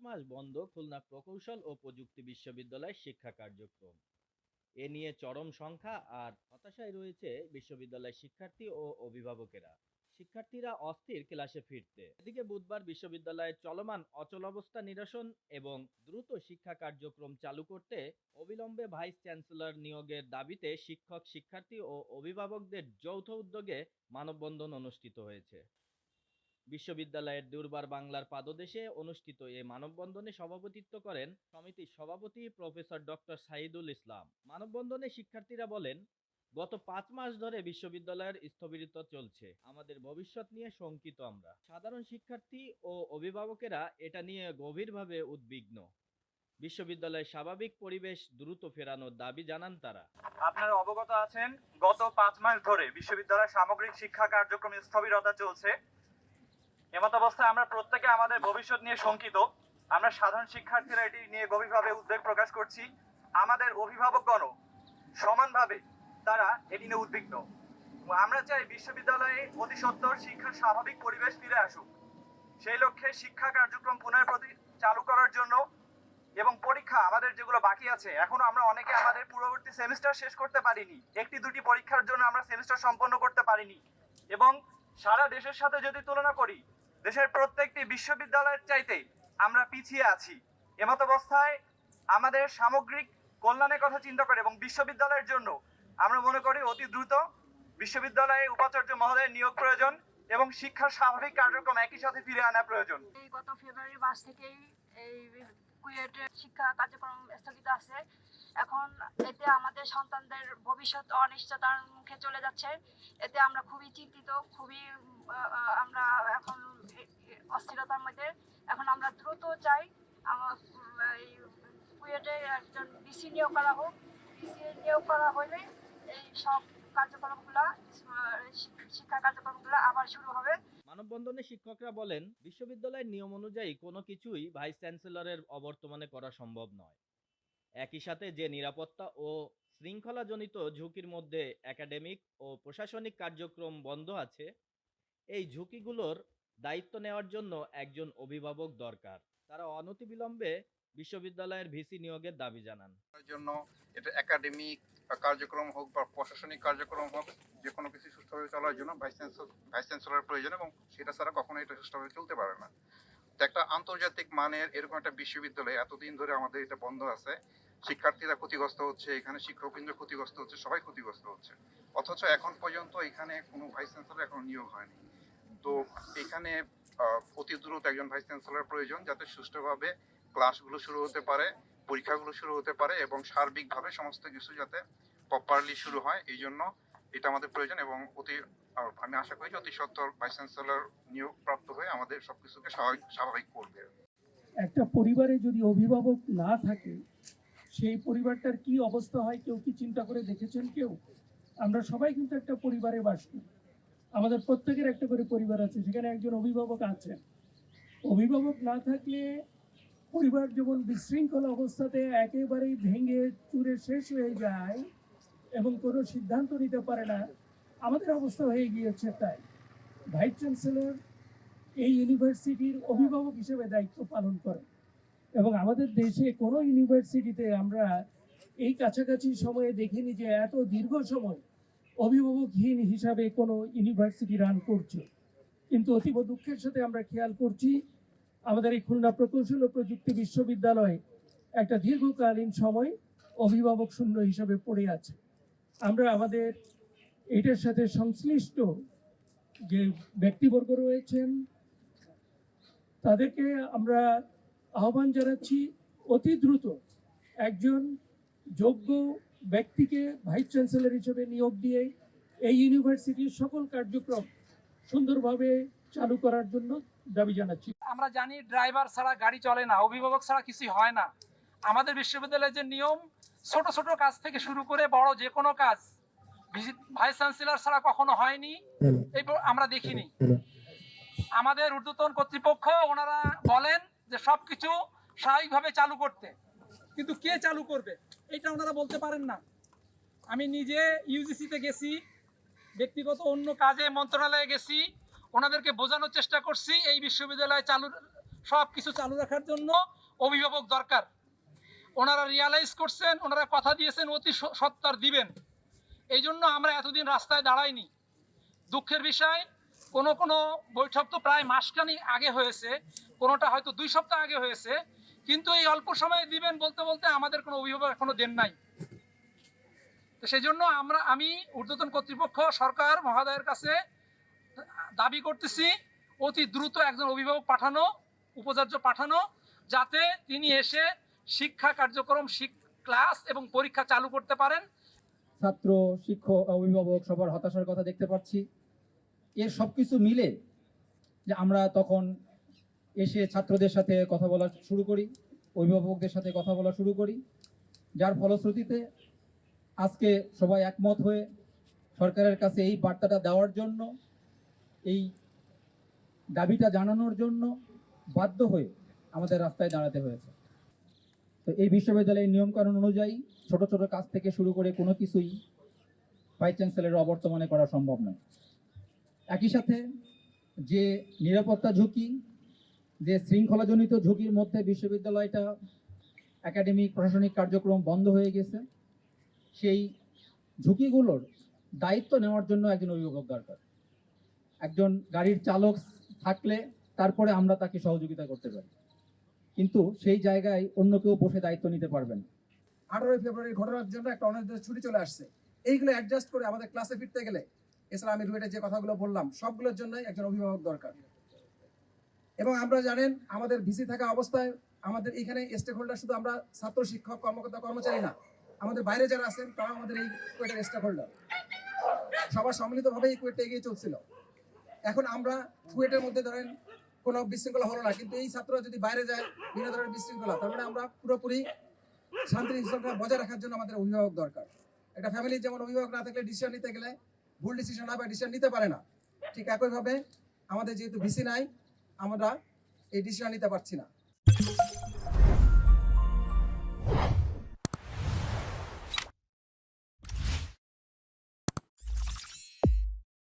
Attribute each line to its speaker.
Speaker 1: মাস বন্ধ খুলনা প্রকৌশল ও প্রযুক্তি বিশ্ববিদ্যালয়ের শিক্ষা কার্যক্রম। এ নিয়ে চরম সংখ্যা আর হতাশায় রয়েছে বিশ্ববিদ্যালয়ের শিক্ষার্থী ও অভিভাবকেরা। শিক্ষার্থীরা অস্থির ক্লাসে ফিরতে। এদিকে বুধবার বিশ্ববিদ্যালয়ের চলমান অচলাবস্থা নিরসন এবং দ্রুত শিক্ষা কার্যক্রম চালু করতে অবিলম্বে ভাইস চ্যান্সেলর নিয়োগের দাবিতে শিক্ষক, শিক্ষার্থী ও অভিভাবকদের যৌথ উদ্যোগে মানববন্ধন অনুষ্ঠিত হয়েছে। বিশ্ববিদ্যালয়ের দুর্বার বাংলার পাদদেশে অনুষ্ঠিত এ মানববন্ধনে সভাপতিত্ব করেন সমিতির সভাপতি প্রফেসর ডক্টর সাইদুল ইসলাম। মানববন্ধনে শিক্ষার্থীরা বলেন, গত পাঁচ মাস ধরে বিশ্ববিদ্যালয়ের স্থবিরতা চলছে। আমাদের ভবিষ্যৎ নিয়ে শঙ্কিত আমরা। সাধারণ শিক্ষার্থী ও অভিভাবকেরা এটা নিয়ে গভীরভাবে উদ্বিগ্ন। বিশ্ববিদ্যালয়ের স্বাভাবিক পরিবেশ দ্রুত ফেরানোর দাবি জানান তারা।
Speaker 2: আপনারা অবগত আছেন, গত পাঁচ মাস ধরে বিশ্ববিদ্যালয়ের সামগ্রিক শিক্ষা কার্যক্রম স্থবিরতা চলছে। এমত অবস্থায় আমরা প্রত্যেকে আমাদের ভবিষ্যৎ নিয়ে শঙ্কিত। আমরা সাধারণ শিক্ষার্থীরা এটি নিয়ে গভীরভাবে উদ্বেগ প্রকাশ করছি। আমাদের অভিভাবকগণও সমানভাবে তারা এটি নিয়ে উদ্বিগ্ন। আমরা চাই বিশ্ববিদ্যালয়ে অতি সত্বর শিক্ষার স্বাভাবিক পরিবেশ ফিরে আসুক। সেই লক্ষ্যে শিক্ষা কার্যক্রম পুনরায় চালু করার জন্য এবং পরীক্ষা আমাদের যেগুলো বাকি আছে, এখনও আমরা অনেকে আমাদের পূর্ববর্তী সেমিস্টার শেষ করতে পারিনি। একটি দুটি পরীক্ষার জন্য আমরা সেমিস্টার সম্পন্ন করতে পারিনি। এবং সারা দেশের সাথে যদি তুলনা করি দেশের প্রত্যেকটি বিশ্ববিদ্যালয়ের চাইতে আমরা পিছিয়ে আছি। এমত অবস্থায় আমাদের সামগ্রিক কল্যাণের কথা চিন্তা করে এবং বিশ্ববিদ্যালয়ের জন্য আমরা মনে করি অতি দ্রুত বিশ্ববিদ্যালয়ে উপাচার্য মহোদয়ের নিয়োগ প্রয়োজন এবং শিক্ষার স্বাভাবিক কার্যক্রম একই সাথে ফিরে আনা প্রয়োজন।
Speaker 3: এই গত ফেব্রুয়ারি মাস থেকেই এই কুয়েটের শিক্ষা কার্যক্রম স্থগিত আছে। এখন এতে আমাদের সন্তানদের ভবিষ্যৎ অনিশ্চয়তার মুখে চলে যাচ্ছে। এতে আমরা খুবই চিন্তিত, খুবই আমরা এখন অস্থিরতার মধ্যে। এখন আমরা দ্রুত চাই কুয়েটে একজন ডিসি নিয়োগ করা হোক। ডিসি নিয়োগ করা হলে এই সব কার্যক্রমগুলা, শিক্ষা কার্যক্রমগুলো আবার শুরু হবে।
Speaker 1: মানববন্ধনে শিক্ষকরা বলেন, বিশ্ববিদ্যালয়ের নিয়ম অনুযায়ী কোনো কিছুই ভাইস চ্যান্সেলরের অবর্তমানে করা সম্ভব নয়। একই সাথে যে নিরাপত্তা ও শৃঙ্খলাজনিত ঝুঁকির মধ্যে একাডেমিক ও প্রশাসনিক কার্যক্রম বন্ধ আছে, এই ঝুঁকিগুলোর দায়িত্ব নেওয়ার জন্য একজন অভিভাবক দরকার। তারা অনতিবিলম্বে বিশ্ববিদ্যালয়ের ভিসি নিয়োগের দাবি জানান।
Speaker 4: জন্য এটা একাডেমিক কার্যক্রম হোক বা প্রশাসনিক কার্যক্রম হোক যে কোনো কিছু সুষ্ঠুভাবে চলার জন্য ভাইস চ্যান্সেলর ভাইস চ্যান্সেলরের প্রয়োজন এবং সেটা ছাড়া কখনো এটা সুষ্ঠুভাবে চলতে পারে না। একটা আন্তর্জাতিক মানের এরকম একটা বিশ্ববিদ্যালয়, এতদিন ধরে আমাদের এটা বন্ধ আছে। শিক্ষার্থীরা ক্ষতিগ্রস্ত হচ্ছে, এখানে শিক্ষকবৃন্দ ক্ষতিগ্রস্ত হচ্ছে, সবাই ক্ষতিগ্রস্ত হচ্ছে। অথচ এখন পর্যন্ত এখানে কোনো ভাইস চ্যান্সেলর এখন নিয়োগ হয়নি। তো এখানে অতি দ্রুত একজন ভাইস চ্যান্সেলর প্রয়োজন যাতে সুষ্ঠুভাবে ক্লাসগুলো শুরু হতে পারে, পরীক্ষাগুলো শুরু হতে পারে এবং সার্বিকভাবে সমস্ত কিছু যাতে প্রপারলি শুরু হয়, এই জন্য এটা আমাদের প্রয়োজন এবং অতি আমি আশা করি অতি সত্তর ভাইস চ্যান্সেলর নিয়োগ প্রাপ্ত হয়ে আমাদের সবকিছুকে স্বাভাবিক স্বাভাবিক করবে।
Speaker 5: একটা পরিবারে যদি অভিভাবক না থাকে, সেই পরিবারটার কি অবস্থা হয়, কেউ কি চিন্তা করে দেখেছেন কেউ? আমরা সবাই কিন্তু একটা পরিবারে বাস করি। আমাদের প্রত্যেকের একটা করে পরিবার আছে সেখানে একজন অভিভাবক আছেন অভিভাবক না থাকলে পরিবার যেমন বিশৃঙ্খল অবস্থাতে একেবারেই ভেঙে চুরে শেষ হয়ে যায় এবং কোনো সিদ্ধান্ত নিতে পারে না, আমাদের অবস্থা হয়ে গিয়েছে তাই। ভাইস চ্যান্সেলর এই ইউনিভার্সিটির অভিভাবক হিসেবে দায়িত্ব পালন করে এবং আমাদের দেশে কোনো ইউনিভার্সিটিতে আমরা এই কাছাকাছি সময়ে দেখিনি যে এত দীর্ঘ সময় অভিভাবকহীন হিসাবে কোনো ইউনিভার্সিটি রান করছে। কিন্তু অতীব দুঃখের সাথে আমরা খেয়াল করছি, আমাদের এই খুলনা প্রকৌশল ও প্রযুক্তি বিশ্ববিদ্যালয়ে একটা দীর্ঘকালীন সময় অভিভাবক শূন্য হিসাবে পড়ে আছে। আমরা আমাদের এটার সাথে সংশ্লিষ্ট যে ব্যক্তিবর্গ রয়েছেন, তাদেরকে আমরা আহ্বান জানাচ্ছি, অতি দ্রুত একজন যোগ্য ব্যক্তিকে ভাইস চ্যান্সেলর হিসেবে নিয়োগ দিয়ে এই ইউনিভার্সিটির সকল কার্যক্রম সুন্দরভাবে চালু করার জন্য দাবি জানাচ্ছি।
Speaker 6: আমরা জানি ড্রাইভার ছাড়া গাড়ি চলে না অভিভাবক ছাড়া কিছুই হয় না। আমাদের বিশ্ববিদ্যালয়ের যে নিয়ম ছোট ছোট কাজ থেকে শুরু করে বড় যে কোনো কাজ ভাইস চ্যান্সেলর ছাড়া কখনো হয়নি এই আমরা দেখিনি। আমাদের ঊর্ধ্বতন কর্তৃপক্ষ ওনারা বলেন যে সব কিছু স্বাভাবিকভাবে চালু করতে। কিন্তু কে চালু করবে এটা ওনারা বলতে পারেন না। আমি নিজে ইউজিসিতে গেছি ব্যক্তিগত অন্য কাজে মন্ত্রণালয়ে গেছি, ওনাদেরকে বোঝানোর চেষ্টা করছি এই বিশ্ববিদ্যালয় চালু, সব কিছু চালু রাখার জন্য অভিভাবক দরকার। ওনারা রিয়ালাইজ করছেন, ওনারা কথা দিয়েছেন, অতি সত্তর দিবেন। এই জন্য আমরা এতদিন রাস্তায় দাঁড়াইনি। দুঃখের বিষয়, কোনো কোনো বৈঠক তো প্রায় মাসখানি আগে হয়েছে, কোনোটা হয়তো দুই সপ্তাহ আগে হয়েছে, কিন্তু এই অল্প সময়ে দিবেন বলতে বলতে আমাদের কোনো অভিভাবক এখনও দেন নাই। তো সেই জন্য আমরা, আমি ঊর্ধ্বতন কর্তৃপক্ষ, সরকার, মহাদয়ের কাছে দাবি করতেছি, অতি দ্রুত একজন অভিভাবক পাঠানো, উপাচার্য পাঠানো, যাতে তিনি এসে শিক্ষা কার্যক্রম ক্লাস এবং পরীক্ষা চালু করতে পারেন।
Speaker 7: ছাত্র, শিক্ষক, অভিভাবক সবার হতাশার কথা দেখতে পাচ্ছি। এর সব কিছু মিলে যে আমরা তখন এসে ছাত্রদের সাথে কথা বলা শুরু করি, অভিভাবকদের সাথে কথা বলা শুরু করি। যার ফলশ্রুতিতে আজকে সবাই একমত হয়ে সরকারের কাছে এই বার্তাটা দেওয়ার জন্য, এই দাবিটা জানানোর জন্য বাধ্য হয়ে আমাদের রাস্তায় দাঁড়াতে হয়েছে। তো এই বিশ্ববিদ্যালয়ের নিয়মকানুন অনুযায়ী ছোট ছোট কাজ থেকে শুরু করে কোনো কিছুই ভাইস চ্যান্সেলরের অবর্তমানে করা সম্ভব নয়। একই সাথে যে নিরাপত্তা ঝুঁকি, যে শৃঙ্খলাজনিত ঝুঁকির মধ্যে বিশ্ববিদ্যালয়টা একাডেমিক প্রশাসনিক কার্যক্রম বন্ধ হয়ে গেছে সেই ঝুঁকিগুলোর দায়িত্ব নেওয়ার জন্য একজন অভিভাবক দরকার। একজন গাড়ির চালক থাকলে তারপরে আমরা তাকে সহযোগিতা করতে পারি। কিন্তু সেই জায়গায় অন্য কেউ বসে দায়িত্ব নিতে পারবেন
Speaker 8: আঠারোই ফেব্রুয়ারি ঘটনার জন্য একটা অনির্দিষ্ট ছুটি চলে আসছে। এইগুলো অ্যাডজাস্ট করে আমাদের ক্লাসে ফিরতে গেলে, এছাড়া আমি রুয়েটে যে কথাগুলো বললাম, সবগুলোর জন্যই একজন অভিভাবক দরকার। এবং আমরা জানেন, আমাদের ভিসি থাকা অবস্থায় আমাদের এখানে স্টেক হোল্ডার শুধু আমরা ছাত্র, শিক্ষক, কর্মকর্তা, কর্মচারী না আমাদের বাইরে যারা আছেন তারা আমাদের এই কুয়েটের স্টেক হোল্ডার সবার সম্মিলিতভাবে এই কুয়েটটা এগিয়ে চলছিল। এখন আমরা কুয়েটের মধ্যে ধরেন, কোনো বিশৃঙ্খলা হলো না। কিন্তু এই ছাত্ররা যদি বাইরে যায়, বিভিন্ন ধরনের বিশৃঙ্খলা, তার মানে আমরা পুরোপুরি শান্তি শৃঙ্খলা বজায় রাখার জন্য আমাদের অভিভাবক দরকার। একটা ফ্যামিলি যেমন অভিভাবক না থাকলে ডিসিশন নিতে গেলে, ভুল ডিসিশন না বা ডিসিশন নিতে পারে না। ঠিক একইভাবে আমাদের যেহেতু ভিসি নাই, আমরা এই ডিসিশন নিতে পারছি না।